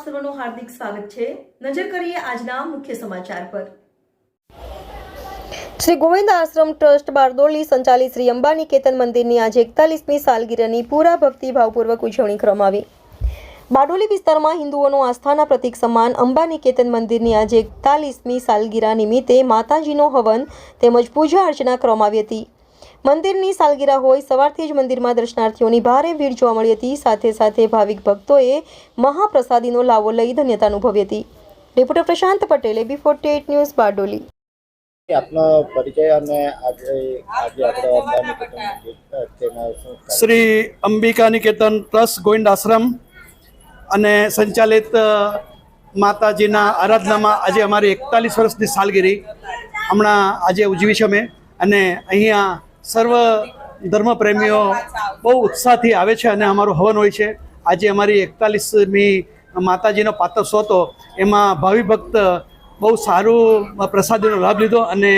સર્વનું હાર્દિક સ્વાગત છે. નજર કરીએ આજના મુખ્ય સમાચાર પર. શ્રી ગોવિંદ આશ્રમ ટ્રસ્ટ બારદોલી સંચાલિત શ્રી અંબાની કેતન મંદિરની આજે એકતાલીસમી સાલગીરાની પૂરા ભક્તિભાવપૂર્વક ઉજવણી કરવામાં આવી. બારડોલી વિસ્તારમાં હિન્દુઓનો આસ્થાના પ્રતીક સમાન અંબા નિકેતન મંદિરની આજે એકતાલીસમી સાલગીરા નિમિત્તે માતાજીનો હવન તેમજ પૂજા અર્ચના કરવામાં આવી હતી. મંદિરની સાલગીરા હોય સવારથી જ મંદિરમાં દર્શનાર્થીઓની ભારે ભીડ જોવા મળી હતી. સાથે સાથે ભાવિક ભક્તોએ મહાપ્રસાદીનો લાવો લઈ ધન્યતા અનુભવી હતી. રિપોર્ટર પ્રશાંત પટેલે B forty eight news Bardoli. આપનો પરિચય અને આજે આજે આપણે અંબાની કુટુંબ તેના શું કાર્ય? શ્રી અંબિકા નિકેતન ટ્રસ્ટ ગોવિંદ આશ્રમ અને સંચાલિત માતાજીના આરાધનામાં આજે અમારી એકતાલીસ વર્ષની સાલગીરી હમણાં આજે ઉજવી છે અમે. અને અહીંયા સર્વ ધર્મપ્રેમીઓ બહુ ઉત્સાહથી આવે છે અને અમારું હવન હોય છે. આજે અમારી એકતાલીસમી માતાજીનો પાતસો હતો. એમાં ભાવિ ભક્ત બહુ સારું પ્રસાદીનો લાભ લીધો અને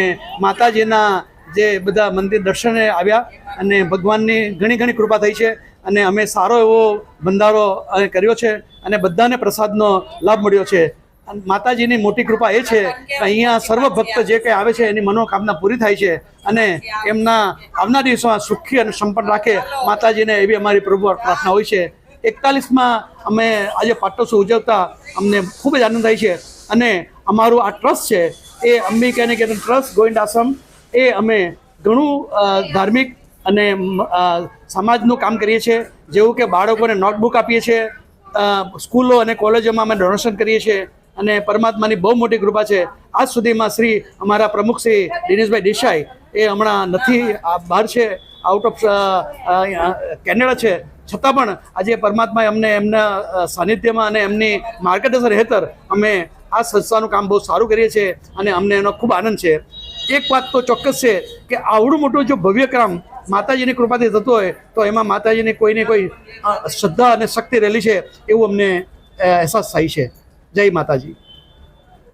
માતાજીના જે બધા મંદિર દર્શને આવ્યા અને ભગવાનની ઘણી ઘણી કૃપા થઈ છે અને અમે સારો એવો ભંડારો કર્યો છે અને બધાને પ્રસાદનો લાભ મળ્યો છે. માતાજીની મોટી કૃપા એ છે કે અહીંયા સર્વ ભક્ત જે કંઈ આવે છે એની મનોકામના પૂરી થાય છે અને એમના આવનાર દિવસોમાં સુખી અને સંપન્ન રાખે. માતાજીને એવી અમારી પ્રભુ પ્રાર્થના હોય છે. એકતાલીસમાં અમે આજે પાટોત્સવ ઉજવતા અમને ખૂબ જ આનંદ થાય છે અને અમારું આ ટ્રસ્ટ છે એ અંબિકા કે ટ્રસ્ટ ગોવિંદ આશ્રમ એ અમે ઘણું ધાર્મિક અને સમાજનું કામ કરીએ છીએ. જેવું કે બાળકોને નોટબુક આપીએ છીએ સ્કૂલો અને કોલેજોમાં અમે ડોનેશન કરીએ છીએ. અને પરમાત્માની બહુ મોટી કૃપા છે. આજ સુધીમાં શ્રી અમારા પ્રમુખ શ્રી દિનેશભાઈ દેસાઈ એ હમણાં નથી બહાર છે આઉટ ઓફ કેનેડા છે. છતાં પણ આજે પરમાત્માએ અમને એમના સાનિધ્યમાં અને એમની માર્ગદર્શન હેતર અમે આ સંસ્થાનું કામ બહુ સારું કરીએ છીએ અને અમને એનો ખૂબ આનંદ છે. એક વાત તો ચોક્કસ છે કે આવડું મોટું જો ભવ્ય કામ માતાજીની કૃપાથી થતું હોય, તો એમાં માતાજીની કોઈને કોઈ શ્રદ્ધા અને શક્તિ રહેલી છે એવું અમને અહેસાસ થાય છે. જય માતાજી.